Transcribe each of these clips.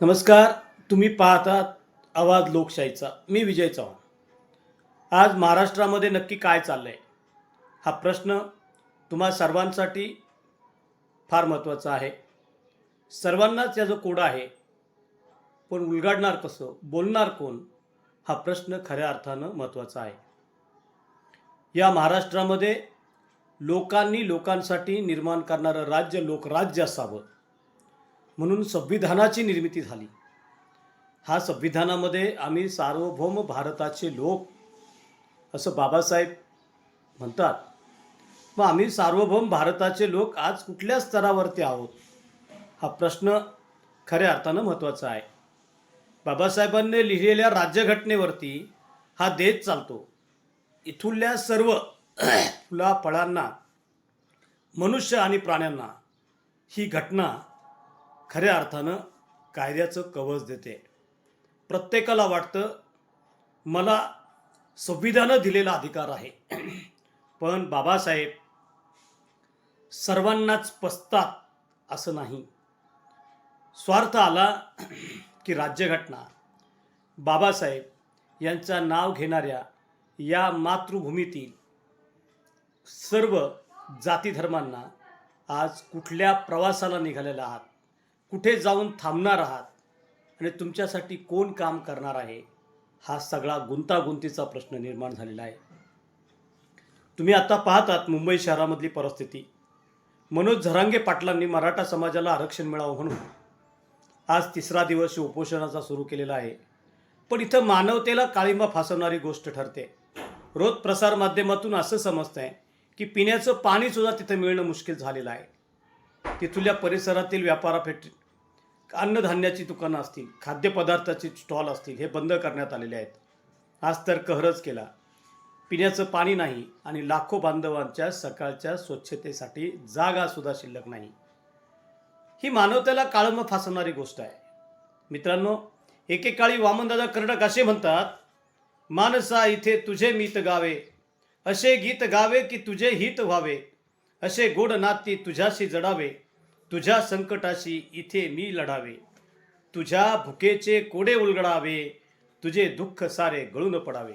नमस्कार तुम्ही पाहतात आवाज लोकशाहीचा. मी विजय चव्हाण. आज महाराष्ट्रामध्ये नक्की काय चाललं आहे हा प्रश्न तुम्हा सर्वांसाठी फार महत्त्वाचा आहे. सर्वांनाच याचा कोडा आहे. पण उलगाडणार कसं बोलणार कोण? हा प्रश्न खऱ्या अर्थानं महत्त्वाचा आहे. या महाराष्ट्रामध्ये लोकांनी लोकांसाठी निर्माण करणारं राज्य लोकराज्य असावं. म्हणून संविधानाची निर्मिती झाली. हा संविधानामध्ये आम्ही सार्वभौम भारताचे लोक असं बाबासाहेब म्हणतात. मग आम्ही सार्वभौम भारताचे लोक आज कुठल्या स्तरावरती आहोत? हा प्रश्न खऱ्या अर्थानं महत्त्वाचा आहे. बाबासाहेबांनी लिहिलेल्या राज्यघटनेवरती हा देश चालतो. इथुल्या सर्व फुला फळांना मनुष्य आणि प्राण्यांना ही घटना खऱ्या अर्थानं कायद्याचं कवच देते. प्रत्येकाला वाटतं मला संविधानं दिलेला अधिकार आहे. पण बाबासाहेब सर्वांनाच पसतात असं नाही. स्वार्थ आला की राज्यघटना. बाबासाहेब यांचा नाव घेणाऱ्या या मातृभूमीतील सर्व जाती धर्मांना आज कुठल्या प्रवासाला निघालेला आहात? कुठे जाऊन थांबणार आहात? आणि तुमच्यासाठी कोण काम करणार आहे? हा सगळा गुंतागुंतीचा प्रश्न निर्माण झालेला आहे. तुम्ही आता पाहतात मुंबई शहरामधली परिस्थिती. मनोज झरांगे पाटलांनी मराठा समाजाला आरक्षण मिळावं म्हणून आज तिसरा दिवस उपोषणाचा सुरू केलेला आहे. पण इथं मानवतेला काळिंबा फासवणारी गोष्ट ठरते. रोज प्रसारमाध्यमातून असं समजतंय की पिण्याचं पाणीसुद्धा तिथं मिळणं मुश्किल झालेलं आहे. तिथल्या परिसरातील व्यापारापेठ अन्नधान्याची दुकानं असतील खाद्यपदार्थाचे स्टॉल असतील हे बंद करण्यात आलेले आहेत. आज तर कहरच केला. पिण्याचं पाणी नाही आणि लाखो बांधवांच्या सकाळच्या स्वच्छतेसाठी जागासुद्धा शिल्लक नाही. ही मानवतेला काळंब फासवणारी गोष्ट आहे. मित्रांनो एकेकाळी वामनदादा कर्डक असे म्हणतात मानसा इथे तुझे मीत गावे असे गीत गावे की तुझे हित व्हावे असे गोड नाती तुझ्याशी जडावे तुझ्या संकटाशी इथे मी लढावे. तुझ्या भुकेचे कोडे उलगडावे. तुझे दुःख सारे गळून पडावे.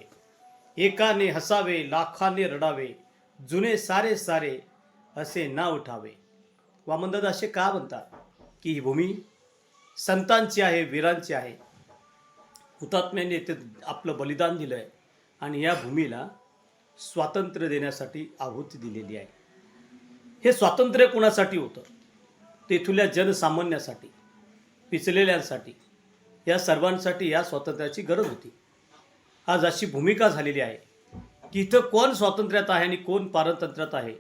एकाने हसावे लाखाने रडावे. जुने सारे सारे असे ना उठावे. वामनदादा असे का म्हणतात? की ही भूमी संतांची आहे वीरांची आहे. हुतात्म्याने ते आपलं बलिदान दिलं आहे आणि या भूमीला स्वातंत्र्य देण्यासाठी आहुती दिलेली आहे. हे स्वातंत्र्य कोणासाठी होतं? तेथुल्या जनसामान्यासाठी पिचलेल्यांसाठी या सर्वांसाठी या स्वातंत्र्याची गरज होती. आज अशी भूमिका झालेली आहे की इथं कोण स्वातंत्र्यात आहे आणि कोण पारतंत्र्यात आहे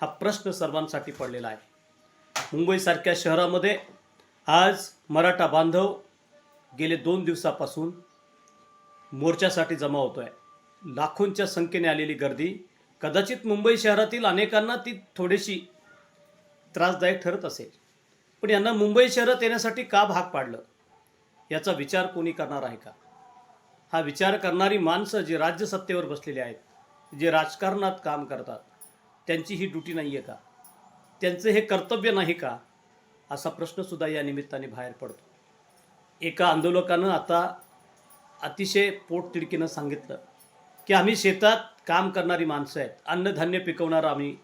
हा प्रश्न सर्वांसाठी पडलेला आहे. मुंबईसारख्या शहरामध्ये आज मराठा बांधव गेले दोन दिवसापासून मोर्चासाठी जमा होतो आहे लाखोंच्या संख्येने आलेली गर्दी कदाचित मुंबई शहरातील अनेकांना ती थोडीशी त्रासदायक ठरत असेल. पण यांना मुंबई शहरात येण्यासाठी का भाग पाडलं? याचा विचार कोणी करणार आहे का? हा विचार करणारी माणसं जी राज्यसत्तेवर बसलेली आहेत जे राजकारणात काम करतात त्यांची ही ड्युटी नाही आहे का? त्यांचं हे कर्तव्य नाही का? असा प्रश्नसुद्धा या निमित्ताने बाहेर पडतो. एका आंदोलकानं आता अतिशय पोटतिडकीनं सांगितलं की आम्ही शेतात काम करणारी माणसं आहेत अन्नधान्य पिकवणारा आम्ही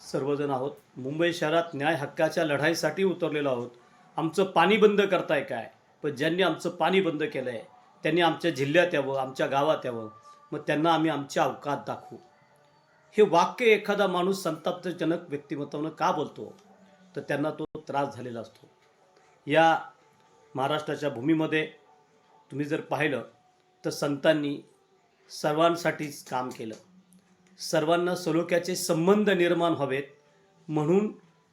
सर्वजण आहोत. मुंबई शहरात न्याय हक्काच्या लढाईसाठी उतरलेलो आहोत. आमचं पाणी बंद करताय काय? पण ज्यांनी आमचं पाणी बंद केलं आहे त्यांनी आमच्या जिल्ह्यात यावं आमच्या गावात यावं. मग त्यांना आम्ही आमच्या अवकात दाखवू. हे वाक्य एखादा माणूस संताप्तजनक व्यक्तिमत्वानं का बोलतो? तर त्यांना तो त्रास झालेला असतो. या महाराष्ट्राच्या भूमीमध्ये तुम्ही जर पाहिलं तर संतांनी सर्वांसाठीच काम केलं. सर्वांना सलोख्याचे संबंध निर्माण हवेत म्हणून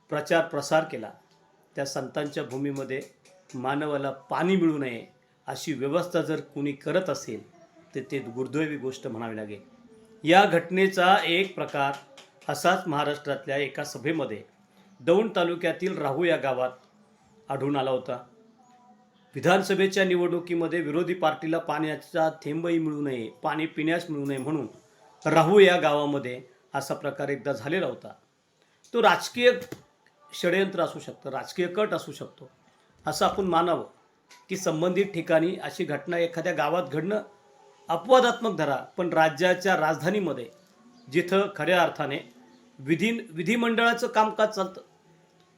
प्रचार प्रसार केला. त्या संतांच्या भूमीमध्ये मानवाला पाणी मिळू नये अशी व्यवस्था जर कुणी करत असेल तर ते दुर्दैवी गोष्ट म्हणावी लागेल. या घटनेचा एक प्रकार असाच महाराष्ट्रातल्या एका सभेमध्ये दौंड तालुक्यातील राहू या गावात आढळून आला होता. विधानसभेच्या निवडणुकीमध्ये विरोधी पार्टीला पाण्याचा थेंबही मिळू नये पाणी पिण्यास मिळू नये म्हणून राहू या गावामध्ये असा प्रकार एकदा झालेला होता. तो राजकीय षडयंत्र असू शकतं राजकीय कट असू शकतो असं आपण मानावं की संबंधित ठिकाणी अशी घटना एखाद्या गावात घडणं अपवादात्मक धरा पण राज्याच्या राजधानीमध्ये जिथं खऱ्या अर्थाने विधी विधिमंडळाचं कामकाज चालतं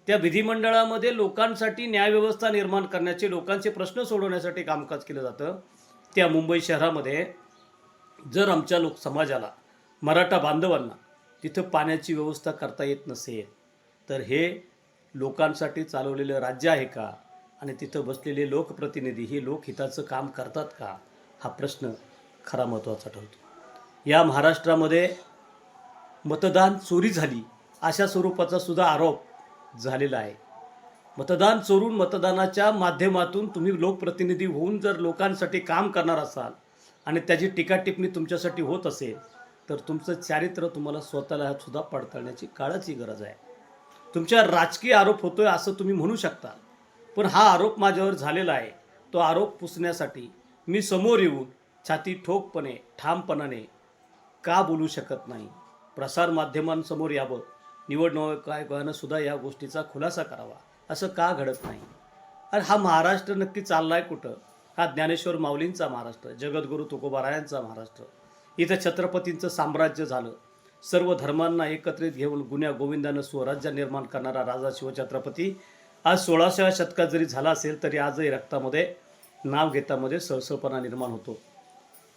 त्या विधिमंडळामध्ये लोकांसाठी न्यायव्यवस्था निर्माण करण्याचे लोकांचे प्रश्न सोडवण्यासाठी कामकाज केलं जातं. त्या मुंबई शहरामध्ये जर आमच्या लोक समाजाला मराठा बांधवांना तिथं पाण्याची व्यवस्था करता येत नसेल तर हे लोकांसाठी चालवलेलं राज्य आहे का? आणि तिथं बसलेले लोकप्रतिनिधी हे लोकहिताचं काम करतात का? हा प्रश्न खरा महत्त्वाचा ठरतो. या महाराष्ट्रामध्ये मतदान चोरी झाली अशा स्वरूपाचा सुद्धा आरोप झालेला आहे. मतदान चोरून मतदानाच्या माध्यमातून तुम्ही लोकप्रतिनिधी होऊन जर लोकांसाठी काम करणार असाल आणि त्याची टीका टिप्पणी तुमच्यासाठी होत असेल तर तुमचं चारित्र्य तुम्हाला स्वतःला सुद्धा पडताळण्याची काळाची गरज आहे. तुमच्या राजकीय आरोप होतोय असं तुम्ही म्हणू शकता पण हा आरोप माझ्यावर झालेला आहे. तो आरोप पुसण्यासाठी मी समोर येऊन छाती ठोकपणे ठामपणाने का बोलू शकत नाही? प्रसारमाध्यमांसमोर यावं निवडणूक आयोगानं सुद्धा या गोष्टीचा खुलासा करावा असं का घडत नाही? अरे हा महाराष्ट्र नक्की चालला आहे कुठं? हा ज्ञानेश्वर माऊलींचा महाराष्ट्र जगद्गुरू तुकोबारायांचा महाराष्ट्र. इथं छत्रपतींचं साम्राज्य झालं. सर्व धर्मांना एकत्रित घेऊन गुन्ह्या गोविंदानं स्वराज्य निर्माण करणारा राजा शिवछत्रपती. आज सोळाशेव्या शतकात जरी झाला असेल तरी आजही रक्तामध्ये नाव घेतामध्ये सळसळपणा निर्माण होतो.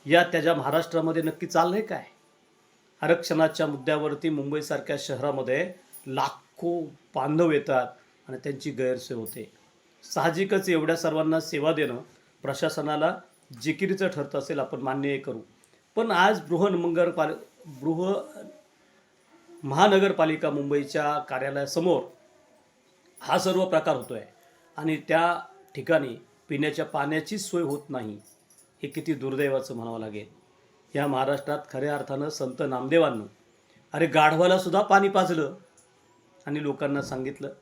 या त्याच्या महाराष्ट्रामध्ये नक्की चाललंय काय? आरक्षणाच्या मुद्द्यावरती मुंबईसारख्या शहरामध्ये लाखो बांधव येतात आणि त्यांची गैरसोय होते. साहजिकच एवढ्या सर्वांना सेवा देणं प्रशासनाला जिकिरीचं ठरत असेल आपण मान्य हे करू. पण आज बृहन्मंगरपाल बृह महानगरपालिका मुंबईच्या कार्यालयासमोर हा सर्व प्रकार होतो आहे आणि त्या ठिकाणी पिण्याच्या पाण्याची सोय होत नाही हे किती दुर्दैवाचं म्हणावं लागेल. या महाराष्ट्रात खऱ्या अर्थानं संत नामदेवांनं अरे गाढवालासुद्धा पाणी पाजलं. आणि लोकांना सांगितलं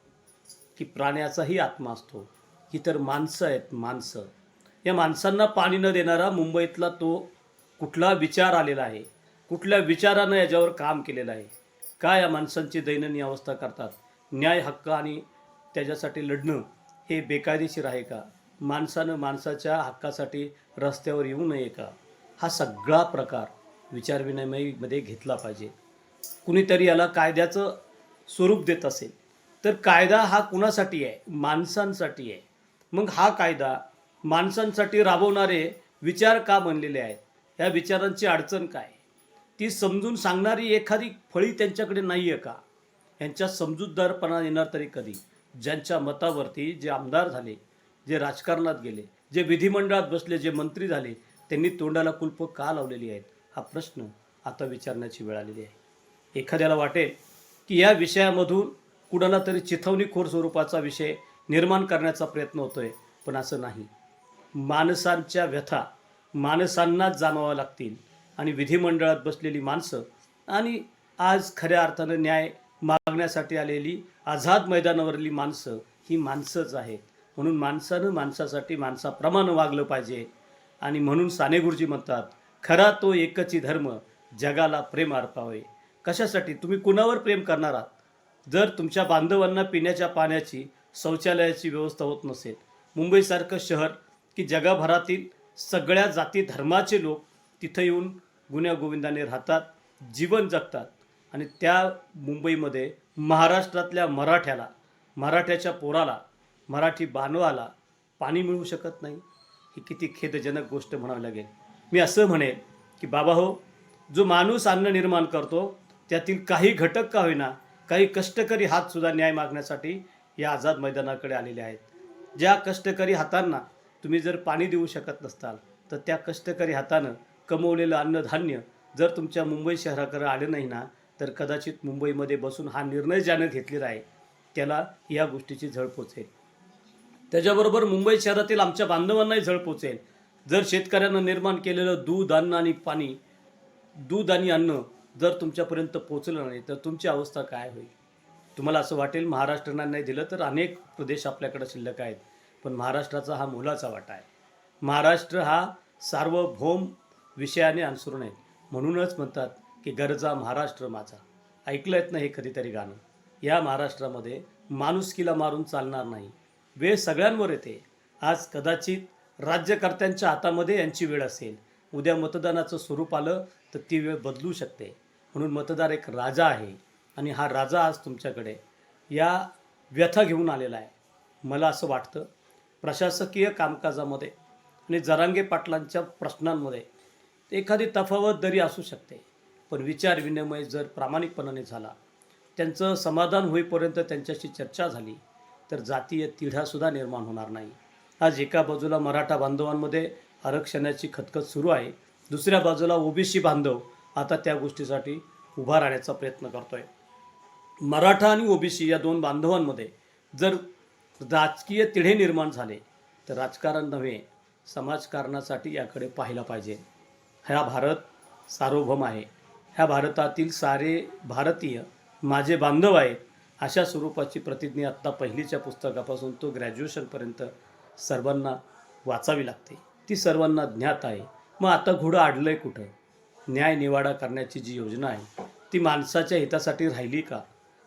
की प्राण्याचाही आत्मा असतो. ही तर माणसं आहेत माणसं. या माणसांना पाणी न देणारा मुंबईतला तो कुठला विचार आलेला आहे? कुठल्या विचारानं याच्यावर काम केलेलं आहे? का या माणसांची दैनंदिन अवस्था करतात? न्याय हक्क आणि त्याच्यासाठी लढणं हे बेकायदेशीर आहे का? माणसानं माणसाच्या हक्कासाठी रस्त्यावर येऊ नये का? हा सगळा प्रकार विचारविनिमयमध्ये घेतला पाहिजे. कुणीतरी याला कायद्याचं स्वरूप देत असेल तर कायदा हा कुणासाठी आहे? माणसांसाठी आहे. मग हा कायदा माणसांसाठी राबवणारे विचार का बनलेले आहेत? या विचारांची अडचण काय? ती समजून सांगणारी एखादी फळी त्यांच्याकडे नाही आहे का? यांच्या समजूतदारपणा येणार तरी कधी? ज्यांच्या मतावरती जे आमदार झाले जे राजकारणात गेले जे विधिमंडळात बसले जे मंत्री झाले त्यांनी तोंडाला कुलप का लावलेली आहेत? हा प्रश्न आता विचारण्याची वेळ आलेली आहे. एखाद्याला वाटेल की या विषयामधून कुणाला तरी चिथवणीखोर स्वरूपाचा विषय निर्माण करण्याचा प्रयत्न होतोय पण असं नाही. माणसांच्या व्यथा माणसांनाच जाणवाव्या लागतील. आणि विधिमंडळात बसलेली माणसं आणि आज खऱ्या अर्थानं न्याय मागण्यासाठी आलेली आझाद मैदानावरली माणसं ही माणसंच आहेत. म्हणून माणसानं माणसासाठी माणसाप्रमाणे वागलं पाहिजे. आणि म्हणून साने गुरुजी म्हणतात खरा तो एकची धर्म जगाला प्रेम अर्पावे. कशासाठी? तुम्ही कुणावर प्रेम करणार आहात? जर तुमच्या बांधवांना पिण्याच्या पाण्याची शौचालयाची व्यवस्था होत नसेल मुंबईसारखं शहर की जगभरातील सगळ्या जाती धर्माचे लोक तिथं येऊन गुण्यागोविंदाने राहतात जीवन जगतात. आणि त्या मुंबईमध्ये महाराष्ट्रातल्या मराठ्याला मराठ्याच्या पोराला मराठी बांधवाला पाणी मिळू शकत नाही. ही किती खेदजनक गोष्ट म्हणावी लागेल. मी असं म्हणेल की बाबा हो जो माणूस अन्न निर्माण करतो त्यातील काही घटक का होईना काही कष्टकरी हातसुद्धा न्याय मागण्यासाठी या आझाद मैदानाकडे आलेले आहेत. ज्या कष्टकरी हातांना तुम्ही जर पाणी देऊ शकत नसताल तर त्या कष्टकरी हातानं कमवलेलं अन्नधान्य जर तुमच्या मुंबई शहराकडे आलं नाही ना तर कदाचित मुंबईमध्ये बसून हा निर्णय ज्यानं घेतलेला आहे त्याला या गोष्टीची झळ पोचेल. त्याच्याबरोबर मुंबई शहरातील आमच्या बांधवांनाही झळ पोचेल. जर शेतकऱ्यांना निर्माण केलेलं दूध अन्न आणि पाणी दूध आणि अन्न जर तुमच्यापर्यंत पोचलं नाही तर तुमची अवस्था काय होईल? तुम्हाला असं वाटेल महाराष्ट्रांना नाही दिलं तर अनेक प्रदेश आपल्याकडे शिल्लक आहेत. पण महाराष्ट्राचा हा मोलाचा वाटा आहे. महाराष्ट्र हा सार्वभौम विषयाने अनुसरून आहे. म्हणूनच म्हणतात की गरजा महाराष्ट्र माझा. ऐकलं आहेत ना हे कधीतरी गाणं. या महाराष्ट्रामध्ये माणुसकीला मारून चालणार नाही. वेळ सगळ्यांवर येते. आज कदाचित राज्यकर्त्यांच्या हातामध्ये यांची वेळ असेल. उद्या मतदानाचं स्वरूप आलं तर ती वेळ बदलू शकते. म्हणून मतदार एक राजा आहे आणि हा राजा आज तुमच्याकडे या व्यथा घेऊन आलेला आहे. मला असं वाटतं प्रशासकीय कामकाजामध्ये आणि जरांगे पाटलांच्या प्रश्नांमध्ये एखादी तफावत जरी असू शकते. पण विचार विनिमय जर प्रामाणिकपणाने झाला त्यांचं समाधान होईपर्यंत त्यांच्याशी चर्चा झाली तर जातीय तिढासुद्धा निर्माण होणार नाही. आज एका बाजूला मराठा बांधवांमध्ये आरक्षणाची खतखत सुरू आहे दुसऱ्या बाजूला ओबीसी बांधव आता त्या गोष्टीसाठी उभा राहण्याचा प्रयत्न करतोय. मराठा आणि ओबीसी या दोन बांधवांमध्ये जर राजकीय तिढे निर्माण झाले. तर राजकारण नव्हे समाजकारणासाठी याकडे पाहायला पाहिजे. हा भारत सार्वभौम आहे. ह्या भारतातील सारे भारतीय माझे बांधव आहे अशा स्वरूपाची प्रतिज्ञा आत्ता पहिलीच्या पुस्तकापासून तो ग्रॅज्युएशनपर्यंत सर्वांना वाचावी लागते. ती सर्वांना ज्ञात आहे. मग आता घोडं आडलं आहे कुठं? न्याय निवाडा करण्याची जी योजना आहे ती माणसाच्या हितासाठी राहिली का?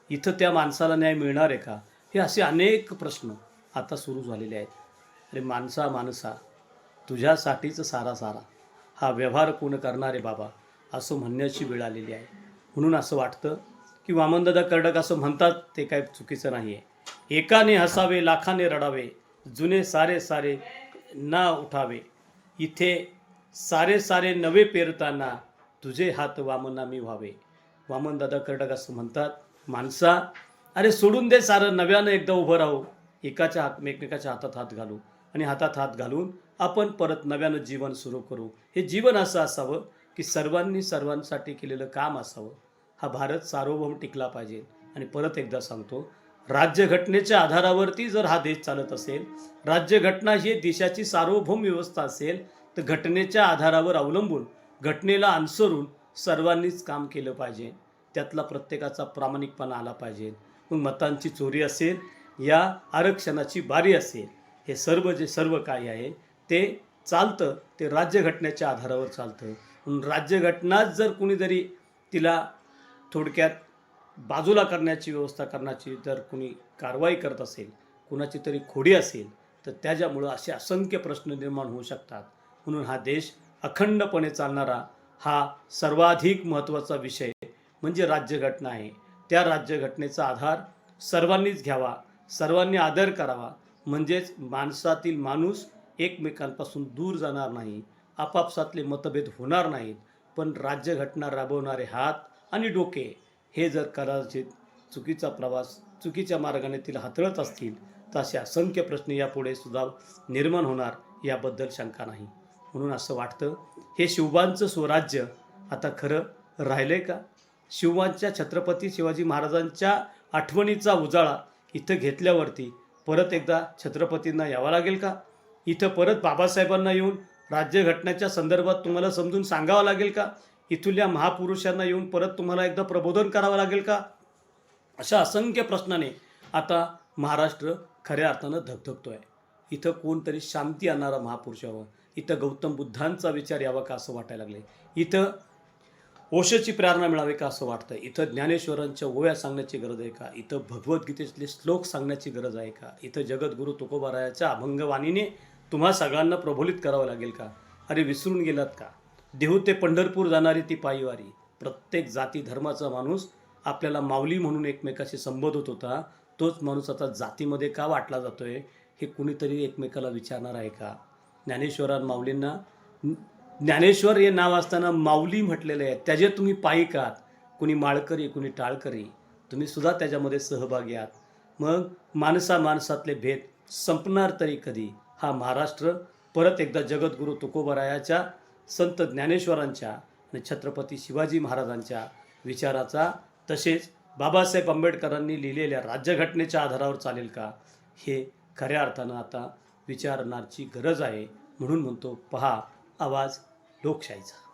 इथं त्या माणसाला न्याय मिळणार आहे का? हे असे अनेक प्रश्न आता सुरू झालेले आहेत. अरे माणसा माणसा तुझ्यासाठीच सारा सारा. हा व्यवहार कोण करणार आहे बाबा? असं म्हणण्याची वेळ आलेली आहे. म्हणून असं वाटतं की वामनदादा कर्डक असं म्हणतात ते काय चुकीचं नाही आहे एकाने हसावे लाखाने रडावे जुने सारे सारे ना उठावे. इथे सारे सारे नवे पेरताना तुझे हात वामनामी व्हावे. वामनदादा कर्डक असं म्हणतात माणसा अरे सोडून दे सारं नव्यानं एकदा उभं राहू. एकाच्या हात एकमेकाच्या हातात हात घालू. आणि हातात हात घालून आपण परत नव्यानं जीवन सुरू करू. हे जीवन असं असावं की सर्वांनी सर्वांसाठी केलेलं काम असावं. हा भारत सार्वभौम टिकला पाहिजे. आणि परत एकदा सांगतो राज्यघटनेच्या आधारावरती जर हा देश चालत असेल राज्यघटना ही देशाची सार्वभौम व्यवस्था असेल तर घटनेच्या आधारावर अवलंबून घटनेला अनुसरून सर्वांनीच काम केलं पाहिजे. त्यातला प्रत्येकाचा प्रामाणिकपणा आला पाहिजे. मग मतांची चोरी असेल या आरक्षणाची बारी असेल हे सर्व जे सर्व काही आहे ते चालतं ते राज्यघटनेच्या आधारावर चालतं. म्हणून राज्यघटनाच जर कुणीतरी तिला थोडक्यात बाजूला करण्याची व्यवस्था करण्याची जर कुणी कारवाई करत असेल कुणाची तरी खोडी असेल तर त्याच्यामुळं असे असंख्य प्रश्न निर्माण होऊ शकतात. म्हणून हा देश अखंडपणे चालणारा हा सर्वाधिक महत्त्वाचा विषय म्हणजे राज्यघटना आहे. त्या राज्यघटनेचा आधार सर्वांनीच घ्यावा सर्वांनी आदर करावा. म्हणजेच माणसातील माणूस एकमेकांपासून दूर जाणार नाही आपापसातले मतभेद होणार नाहीत पण राज्यघटना राबवणारे हात आणि डोके हे जर कदाचित चुकीचा प्रवास चुकीच्या मार्गाने तिला हातळत असतील तर असे असंख्य प्रश्न यापुढे सुद्धा निर्माण होणार याबद्दल शंका नाही. म्हणून असं वाटतं हे शिवबांचं स्वराज्य आता खरं राहिलं आहे का? शिवमांच्या छत्रपती शिवाजी महाराजांच्या आठवणीचा उजाळा इथं घेतल्यावरती परत एकदा छत्रपतींना यावं लागेल का? इथं परत बाबासाहेबांना येऊन राज्यघटनेच्या संदर्भात तुम्हाला समजून सांगावं लागेल का? इथल्या महापुरुषांना येऊन परत तुम्हाला एकदा प्रबोधन करावं लागेल का? अशा असंख्य प्रश्नाने आता महाराष्ट्र खऱ्या अर्थानं धगधगतो आहे इथं कोणतरी शांती आणणारा महापुरुष यावं. इथं गौतम बुद्धांचा विचार यावा का असं वाटायला लागले इथं ओशोची प्रेरणा मिळावी का असं वाटतं इथं ज्ञानेश्वरांच्या ओव्या सांगण्याची गरज आहे का? इथं भगवद्गीतेतले श्लोक सांगण्याची गरज आहे का? इथं जगद्गुरू तुकोबारायाच्या अभंगवाणीने तुम्हा सगळ्यांना प्रबोलित करावं लागेल का? अरे विसरून गेलात का? देहू ते पंढरपूर जाणारी ती पायीवारी. प्रत्येक जाती धर्माचा माणूस आपल्याला माऊली म्हणून एकमेकाशी संबोधत होता. तोच माणूस आता जातीमध्ये का वाटला जातोय? हे कुणीतरी एकमेकाला विचारणार आहे का? ज्ञानेश्वरान माऊलींना ज्ञानेश्वर हे नाव असताना माऊली म्हटलेलं आहे त्याचे तुम्ही पायिकात कुणी माळकरी कुणी टाळकरी. तुम्ही सुद्धा त्याच्यामध्ये सहभागी आहात. मग माणसा माणसातले भेद संपणार तरी कधी? हा महाराष्ट्र परत एकदा जगद्गुरू तुकोबरायाच्या संत ज्ञानेश्वरांच्या आणि छत्रपती शिवाजी महाराजांच्या विचाराचा तसेच बाबासाहेब आंबेडकरांनी लिहिलेल्या राज्यघटनेच्या आधारावर चालेल का? हे खऱ्या अर्थानं आता विचारणारची गरज आहे. म्हणून म्हणतो पहा आवाज लोकशाहीचा